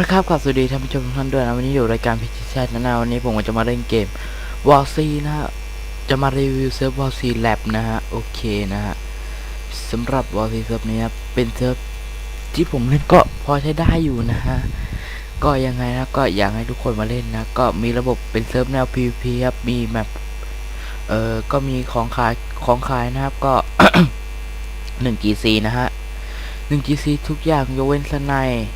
ละครับขอสวัสดีท่านผู้ชมทุกท่านด้วยนะวันนี้อยู่รายการพิชิตแชทนะวันนี้ผมก็จะมาเล่นเกมวอลซีนะฮะจะมารีวิวเซิร์ฟวอลซีแลบนะฮะโอเคนะฮะสำหรับวอลซีเซิร์ฟนี้ครับเป็นเซิร์ฟที่ผมเล่นก็พอใช้ได้อยู่นะฮะก็ยังไงนะก็อยากให้ทุกคนมาเล่นนะก็มีระบบเป็นเซิร์ฟแนว PVP ครับมีแมปเอ่อก็มีของขายของขายนะครับก็1 GC นะฮะ1 GC ทุกอย่างยกเว้นสไนด์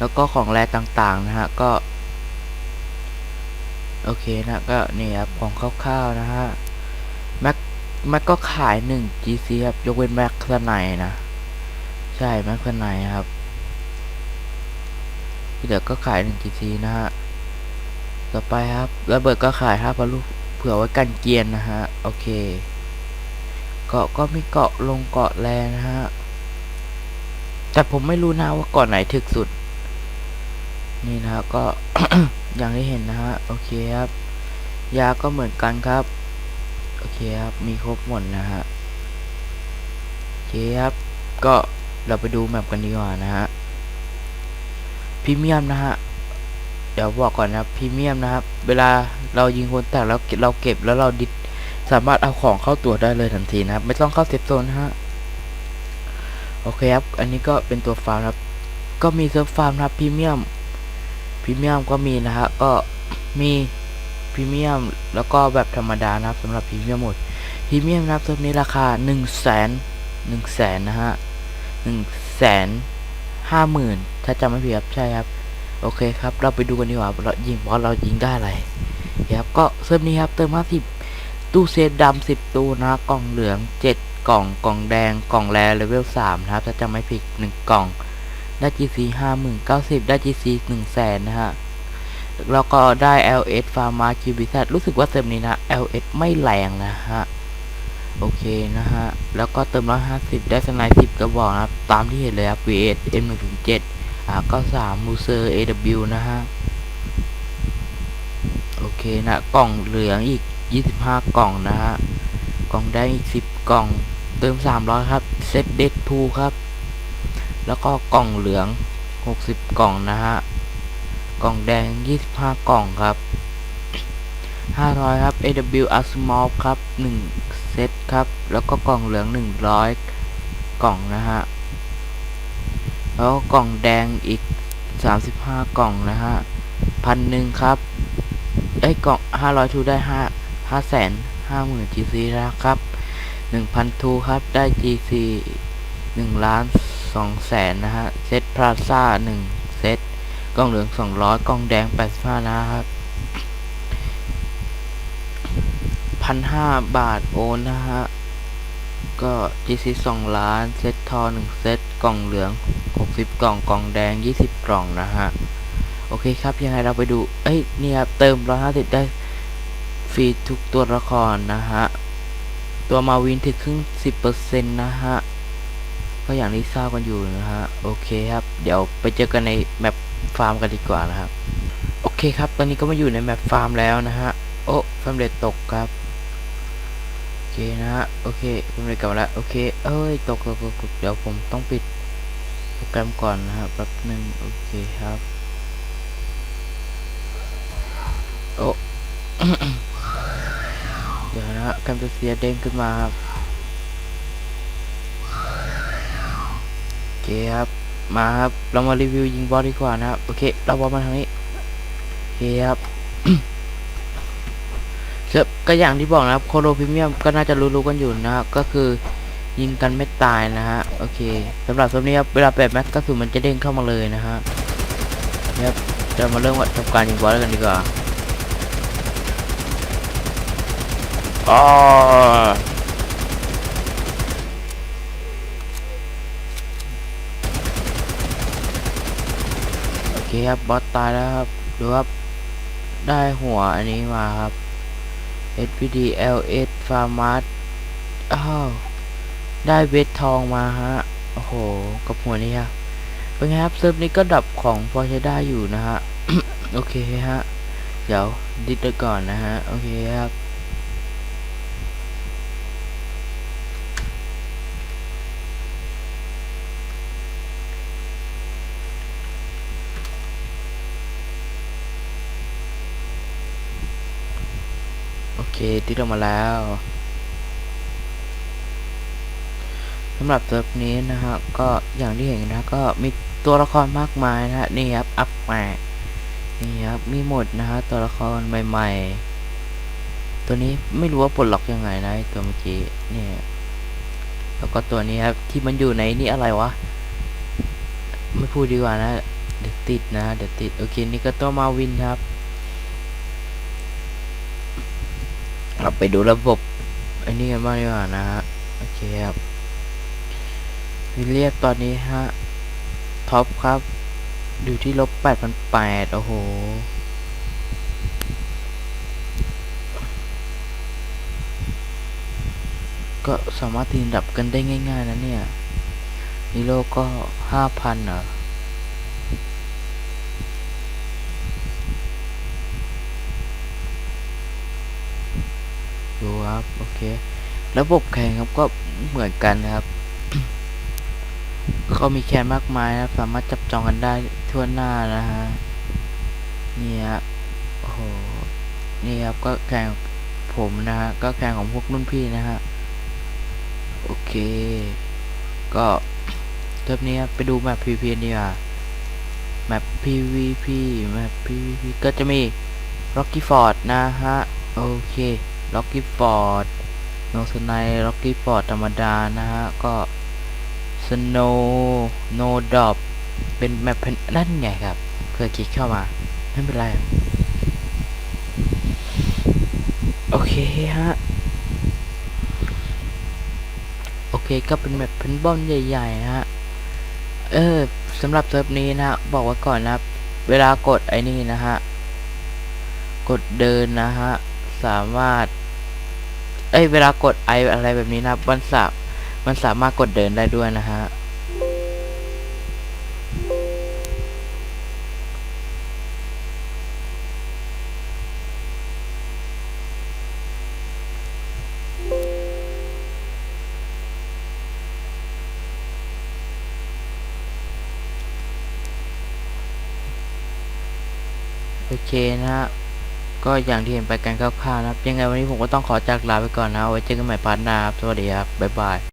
แล้วก็ของแรต่างๆนะฮะก็ โอเคนะก็นี่ครับของคร่าวๆนะฮะแม็กแม็กก็ขาย1 GC ครับยกเว้นแม็กสไนนะ ใช่แม็กสไนครับที่เหลือก็ขาย1 GC นะฮะต่อไปครับระเบิดก็ขาย5พันลูกเผื่อไว้กันเกียนนะฮะโอเคเกาะก็มีเกาะลงเกาะแลนะฮะแต่ผมไม่รู้นะว่าเกาะไหนถึกสุด นี่นะฮะก็อย่างที่เห็นนะฮะโอเคครับ ยาก็เหมือนกันครับ โอเคครับ มีครบหมดนะฮะโอเคครับ ก็เราไปดูแมปกันดีกว่านะฮะพรีเมียมนะฮะเดี๋ยวบอกก่อนนะครับพรีเมียมนะครับ เวลาเรายิงคนแตกแล้วเราเก็บแล้วเราดิสามารถเอาของเข้าตัวได้เลยทันทีนะครับ ไม่ต้องเข้าเซฟโซนนะฮะโอเคครับ อันนี้ก็เป็นตัวฟาร์มครับ ก็มีเซิร์ฟฟาร์มนะครับพรีเมียม รีเมียมก็มีนะฮะก็มีพรีเมียมแล้วก็แบบธรรมดานะครับสำหรับพรีเมียมหมดพรีเมียมนะครับตัวนี้ราคา1นึ่งแสนหนึ่งแสนนะฮะหนึ่งแสนห้าหมื่นถ้าจำไม่ผิดครับใช่ครับ โอเคครับ เราไปดูกันดีกว่าเรายิงบอสเรายิงได้อะไรครับก็เซิร์ฟนี้ครับเติม50ตู้เซฟดำ10ตู้นะกล่องเหลือง7กล่องกล่องแดงกล่องแรเลเวล3นะครับถ้าจำไม่ผิด1กล่อง ได้ GC ห้าหมื่นเก้าสิบได้ GC หนึ่งแสนนะฮะ แล้วก็ได้ LS ฟาร์มาคิวบิซัรู้สึกว่าเติมนี้นะ LS ไม่แรงนะฮะ โอเคนะฮะ แล้วก็เติมร้อยห้าสิบได้สไนสิบกระบอกนะครับ ตามที่เห็นเลยครับ V8 M 1ถึง7อ่าก็สามมูเซอร์ AW นะฮะ โอเคนะ กล่องเหลืองอีก 25 กล่องนะฮะ กล่องแดงอีก 10 กล่อง เติม 300 ครับ เซตเด็ดทูครับ แล้วก็กล่องเหลือง 60 กล่องนะฮะ กล่องแดง 25 กล่องครับ 500 ครับ AW a s m o l ครับ 1 เซตครับ แล้วก็กล่องเหลือง 100 กล่องนะฮะ แล้วก็กล่องแดงอีก 35 กล่องนะฮะพันหนึ่งครับไอ้กล่อง 500 ทูได้ 5 5แสน50,000 GC นะครับ 1,000 ทูครับ ได้ GC 1ล้าน สองแสนนะฮะ เซตพลาซ่าหนึ่งเซตกล้องเหลืองสองร้อยกล้องแดงแปดสิบห้านะครับพันห้าบาทโอนนะฮะ ก็ GC สองล้าน เซตทอหนึ่งเซตกล่องเหลืองหกสิบกล่องกล่องแดงยี่สิบกล่องนะฮะ โอเคครับ ยังไงเราไปดู เอ้ย นี่ครับ เติมร้อยห้าสิบได้ฟรีทุกตัวละครนะฮะ ตัวมาวินถึงครึ่งสิบเปอร์เซ็นต์นะฮะ ก็อย่างที่ทราบกันอยู่นะฮะโอเคครับ เดี๋ยวไปเจอกันในแมปฟาร์มกันดีกว่านะครับ โอเคครับ ตอนนี้ก็มาอยู่ในแมปฟาร์มแล้วนะฮะโอ้ฟาร์มเรทตกครับโอเคนะฮะโอเคฟาร์มเรทกลับมาแล้วโอเคเอ้ยตกตกตกตกเดี๋ยวผมต้องปิดโปรแกรมก่อนนะครับแป๊บหนึ่งโอเคครับโอ้เดี๋ยวนะฮะแคมเปเซียเด้งขึ้นมาครับ เคครับ มาครับ เรามารีวิวยิงบอลดีกว่านะครับ โอเค เราบอลมาทางนี้ โอเคครับเซิร์ฟก็อย่างที่บอกนะครับ โคโลพรีเมียมก็น่าจะรู้ๆกันอยู่นะครับ ก็คือยิงกันไม่ตายนะฮะ โอเคสำหรับเซิร์ฟนี้ครับ เวลาแปดแม็กกระสุนมันจะเด้งเข้ามาเลยนะฮะครับเรามาเริ่มวัดทำการยิงบอลกันดีกว่าอ๋อ เคครับบอสตายแล้วครับ ดูครับ ได้หัวอันนี้มาครับ SPD LS Farmart อ้าวได้เวททองมาฮะ โอ้โห กับหัวนี้ครับเป็นไงครับเซิร์ฟนี้ก็ดับของพอใช้ได้อยู่นะฮะ โอเคฮะ เดี๋ยวดิดก่อนนะฮะ โอเคครับ โอเคที่ลงมาแล้วสำหรับเซิร์ฟนี้นะฮะก็อย่างที่เห็นนะก็มีตัวละครมากมายนะฮะนี่ครับอัพมานี่ครับมีหมดนะฮะตัวละครใหม่ ๆ ตัวนี้ไม่รู้ว่าปลดล็อกยังไงนะตัวเมื่อกี้เนี่ยแล้วก็ตัวนี้ครับที่มันอยู่ในนี่อะไรวะไม่พูดดีกว่านะเดี๋ยวติดนะเดี๋ยวติดโอเคนี่ก็ตัวมาวินครับ เราไปดูระบบไอ้นี่กันบ้างดีกว่านะฮะโอเคครับวิลเลียมตอนนี้ฮะท็อปครับ อยู่ที่ลบแปดพันแปดโอ้โหก็สามารถตีนดับกันได้ง่าย ๆ นะเนี่ยนิโลก็ห้าพันเหรอ ดู ครับโอเค ระบบแข่งครับก็เหมือนกันนะครับ ก็มีแคนมากมายนะครับ สามารถจับจองกันได้ทั่วหน้านะฮะนี่ฮะโอ้โหนี่ครับก็แข่งผมนะฮะก็แข่งของพวกรุ่นพี่นะฮะโอเค ก็เทปนี้ไปดูแมป PVP ดีกว่าแมป PVP แมป PVP ก็จะมี Rocky Ford นะฮะ โอเค Rocky Ford โนสไน Rocky Ford ธรรมดานะฮะ ก็ Snow No Drop เป็นแมปเพนนั่นไงครับ เคยคลิกเข้ามาไม่เป็นไร โอเคฮะ โอเคก็เป็นแบบเพนบอลใหญ่ๆฮะ เออสำหรับเซิร์ฟนี้นะฮะ บอกไว้ก่อนนะครับ เวลากดไอ้นี่นะฮะ กดเดินนะฮะ สามารถ เอ้ยเวลากดไออะไรแบบนี้นะมันสามันสามารถกดเดินได้ด้วยนะฮะโอเคนะฮะ ก็อย่างที่เห็นไปกันคร่าวๆนะครับ ยังไงวันนี้ผมก็ต้องขอจากลาไปก่อนนะไว้เจอกันใหม่พาร์ทหน้าครับ สวัสดีครับ บ๊ายบาย